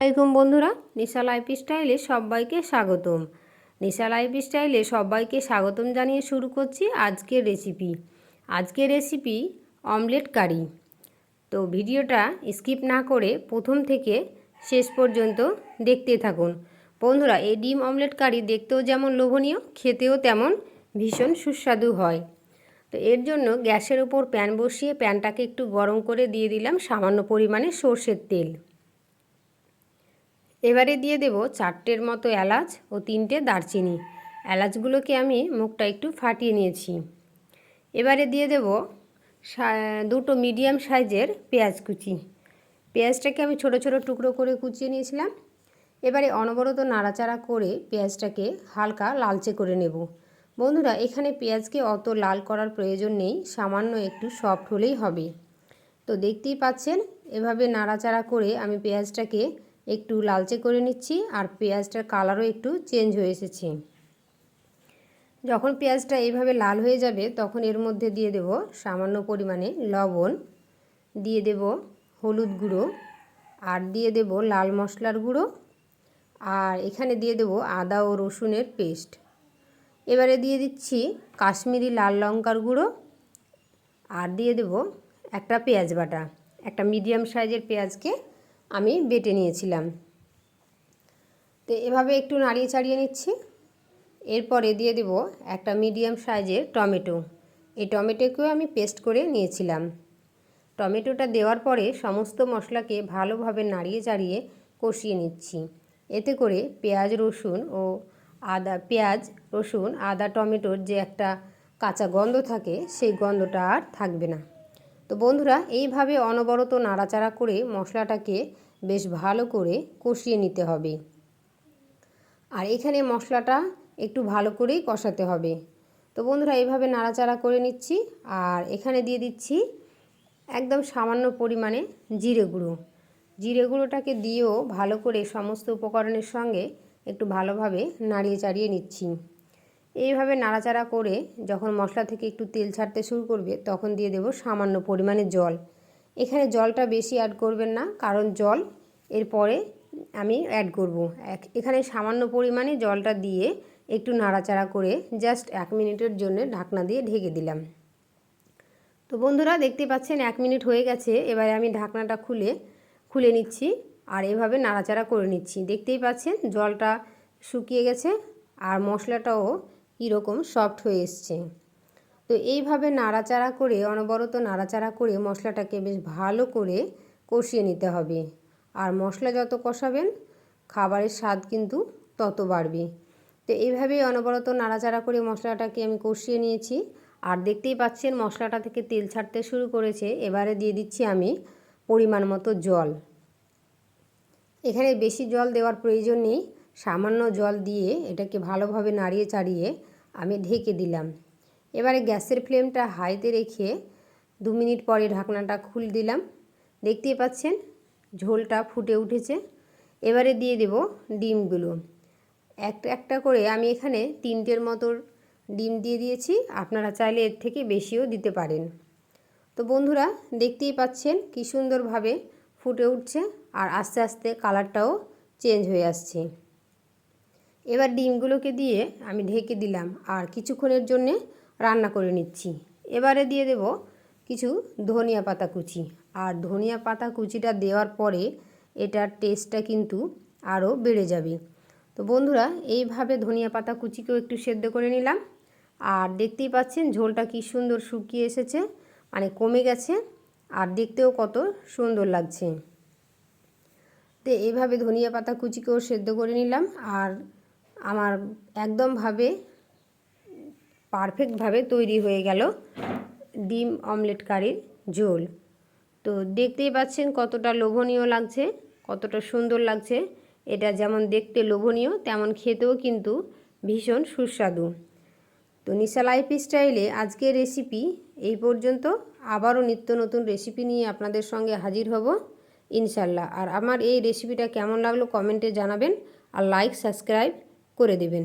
আসসালামাইকুম বন্ধুরা, নিশা লাইফ স্টাইলে সবাইকে স্বাগতম। নিশা লাইফ স্টাইলে সবাইকে স্বাগতম জানিয়ে শুরু করছি আজকের রেসিপি আজকের রেসিপি অমলেট কারি তো ভিডিওটা স্কিপ না করে প্রথম থেকে শেষ পর্যন্ত দেখতে থাকুন। বন্ধুরা, এই ডিম অমলেট কারি দেখতেও যেমন লোভনীয়, খেতেও তেমন ভীষণ সুস্বাদু হয়। তো এর জন্য গ্যাসের ওপর প্যান বসিয়ে প্যানটাকে একটু গরম করে দিয়ে দিলাম সামান্য পরিমাণে সর্ষের তেল। এবারে দিয়ে দেব চারটের মতো এলাচ ও তিনটে দারচিনি। এলাচগুলোকে আমি মুখটা একটু ফাটিয়ে নিয়েছি। এবারে দিয়ে দেব দুটো মিডিয়াম সাইজের পেঁয়াজ কুচি। পেঁয়াজটাকে আমি ছোট ছোট টুকরো করে কুচিয়ে নিয়েছিলাম। এবারে অনবরত নাড়াচাড়া করে পেঁয়াজটাকে হালকা লালচে করে নেব। বন্ধুরা, এখানে পেঁয়াজকে অত লাল করার প্রয়োজন নেই, সামান্য একটু সফট হলেই হবে। তো দেখতেই পাচ্ছেন, এভাবে নাড়াচাড়া করে আমি পেঁয়াজটাকে একটু লালচে করে নিচ্ছি আর পেঁয়াজটার কালারও একটু চেঞ্জ হয়ে এসেছে। যখন পেঁয়াজটা এইভাবে লাল হয়ে যাবে তখন এর মধ্যে দিয়ে দেব সামান্য পরিমাণে লবণ, দিয়ে দেব হলুদ গুঁড়ো আর দিয়ে দেব লাল মশলার গুঁড়ো আর এখানে দিয়ে দেব আদা ও রসুনের পেস্ট। এবারে দিয়ে দিচ্ছি কাশ্মীরি লাল লঙ্কার গুঁড়ো আর দিয়ে দেব একটা পেঁয়াজ বাটা, একটা মিডিয়াম সাইজের পেঁয়াজকে আমি বেটে নিয়েছিলাম। তো এভাবে একটু নাড়িয়ে চাড়িয়ে নিচ্ছি। এরপরে দিয়ে দেব একটা মিডিয়াম সাইজের টমেটো। এই টমেটোকেও আমি পেস্ট করে নিয়েছিলাম। টমেটোটা দেওয়ার পরে সমস্ত মশলাকে ভালোভাবে নাড়িয়ে চাড়িয়ে কষিয়ে নিচ্ছি। এতে করে পেঁয়াজ, রসুন ও আদা, পেঁয়াজ, রসুন, আদা, টমেটোর যে একটা কাঁচা গন্ধ থাকে, সেই গন্ধটা আর থাকবে না। তো বন্ধুরা, এইভাবে অনবরত নাড়াচাড়া করে মশলাটাকে বেশ ভালো করে কষিয়ে নিতে হবে। আর এখানে মশলাটা একটু ভালো করেই কষাতে হবে। তো বন্ধুরা, এইভাবে নাড়াচাড়া করে নিচ্ছি। আর এখানে দিয়ে দিচ্ছি একদম সামান্য পরিমাণে জিরে গুঁড়ো। জিরে গুঁড়োটাকে দিয়েও ভালো করে সমস্ত উপকরণের সঙ্গে একটু ভালোভাবে নাড়িয়ে চাড়িয়ে নিচ্ছি। এইভাবে নাড়াচাড়া করে যখন মশলা থেকে একটু তেল ছাড়তে শুরু করবে, তখন দিয়ে দেব সামান্য পরিমাণে জল। এখানে জলটা বেশি অ্যাড করবেন না, কারণ জল এরপরে আমি অ্যাড করব। এখানে সামান্য পরিমাণে জলটা দিয়ে একটু নাড়াচাড়া করে জাস্ট এক মিনিটের জন্য ঢাকনা দিয়ে ঢেকে দিলাম। তো বন্ধুরা, দেখতে পাচ্ছেন এক মিনিট হয়ে গেছে, এবারে আমি ঢাকনাটা খুলে খুলে নিচ্ছি আর এভাবে নাড়াচাড়া করে নিচ্ছি। দেখতেই পাচ্ছেন জলটা শুকিয়ে গেছে আর মশলাটাও কীরকম সফট হয়ে এসছে। তো এইভাবে নাড়াচাড়া করে, অনবরত নাড়াচাড়া করে মশলাটাকে বেশ ভালো করে কষিয়ে নিতে হবে। আর মশলা যত কষাবেন, খাবারের স্বাদ কিন্তু তত বাড়বে। তো এইভাবেই অনবরত নাড়াচাড়া করে মশলাটাকে আমি কষিয়ে নিয়েছি। আর দেখতেই পাচ্ছেন, মশলাটা থেকে তেল ছাড়তে শুরু করেছে। এবারে দিয়ে দিচ্ছি আমি পরিমাণ মতো জল। এখানে বেশি জল দেওয়ার প্রয়োজন নেই। সামান্য জল দিয়ে এটাকে ভালোভাবে নাড়িয়ে চাড়িয়ে আমি ঢেকে দিলাম। এবারে গ্যাসের ফ্লেমটা হাইতে রেখে দু মিনিট পরে ঢাকনাটা খুল দিলাম। দেখতেই পাচ্ছেন, ঝোলটা ফুটে উঠেছে। এবারে দিয়ে দেব ডিমগুলো। একটা একটা করে আমি এখানে তিনটের মতো ডিম দিয়ে দিয়েছি। আপনারা চাইলে এর থেকে বেশিও দিতে পারেন। তো বন্ধুরা, দেখতেই পাচ্ছেন কী সুন্দরভাবে ফুটে উঠছে আর আস্তে আস্তে কালারটাও চেঞ্জ হয়ে আসছে। এবার ডিমগুলোকে দিয়ে আমি ঢেকে দিলাম আর কিছুক্ষণের জন্যে রান্না করে নিচ্ছি। এবারে দিয়ে দেব কিছু ধনিয়া পাতা কুচি। আর ধনিয়া পাতা কুচিটা দেওয়ার পরে এটার টেস্টটা কিন্তু আরও বেড়ে যাবে। তো বন্ধুরা, এইভাবে ধনিয়া পাতা কুচিকেও একটু সেদ্ধ করে নিলাম। আর দেখতেই পাচ্ছেন ঝোলটা কি সুন্দর শুকিয়ে এসেছে মানে কমে গেছে আর দেখতেও কত সুন্দর লাগছে। তো এইভাবে ধনিয়া পাতা কুচিকেও সেদ্ধ করে নিলাম। আর আমার একদমভাবে পারফেক্টভাবে তৈরি হয়ে গেল ডিম অমলেট কারির ঝোল। তো দেখতেই পাচ্ছেন কতটা লোভনীয় লাগছে, কতটা সুন্দর লাগছে। এটা যেমন দেখতে লোভনীয়, তেমন খেতেও কিন্তু ভীষণ সুস্বাদু। তো নিশা লাইফ স্টাইলে আজকের রেসিপি এই পর্যন্ত। আবারও নিত্য নতুন রেসিপি নিয়ে আপনাদের সঙ্গে হাজির হব ইনশাল্লাহ আর আমার এই রেসিপিটা কেমন লাগল কমেন্টে জানাবেন। আর লাইক সাবস্ক্রাইব করে দেবেন।